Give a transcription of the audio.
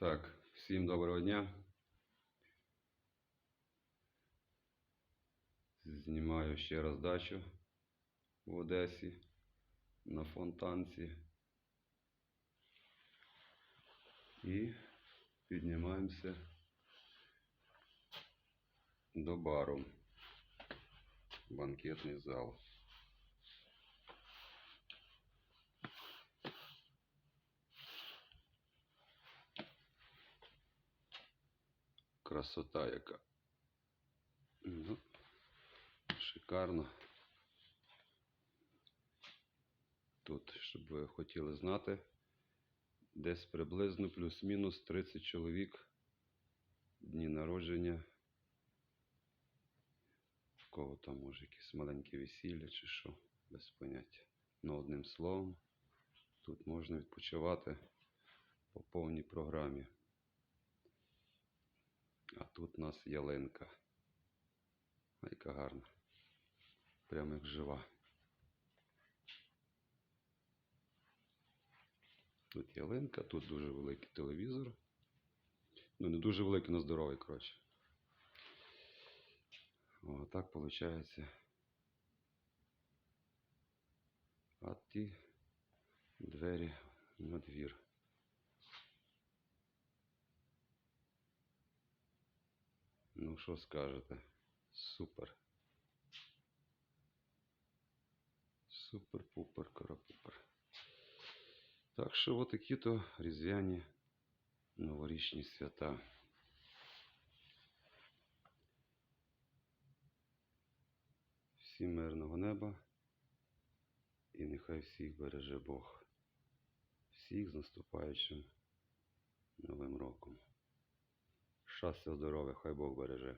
Так, всім доброго дня. Знімаю ще раз дачу в Одесі на фонтанці. І піднімаємося до бару. Банкетний зал. Красота яка. Ну, шикарно. Тут, щоб ви хотіли знати, десь приблизно плюс-мінус 30 чоловік дні народження. В кого там може якісь маленькі весілля чи що, без поняття. Ну, одним словом, тут можна відпочивати по повній програмі. Тут у нас ялинка. А яка гарна. Прямо як жива. Тут ялинка, тут дуже великий телевізор. Ну, не дуже великий, але здоровий, коротше. О, так виходить. А ті двері на двір. Що скажете? Супер. Супер-пупер, карапупер. Так що от такі то різдвяні новорічні свята. Всім мирного неба і нехай всіх береже Бог. Всіх з наступаючим Новим роком. Щастя, здоров'я, хай Бог береже.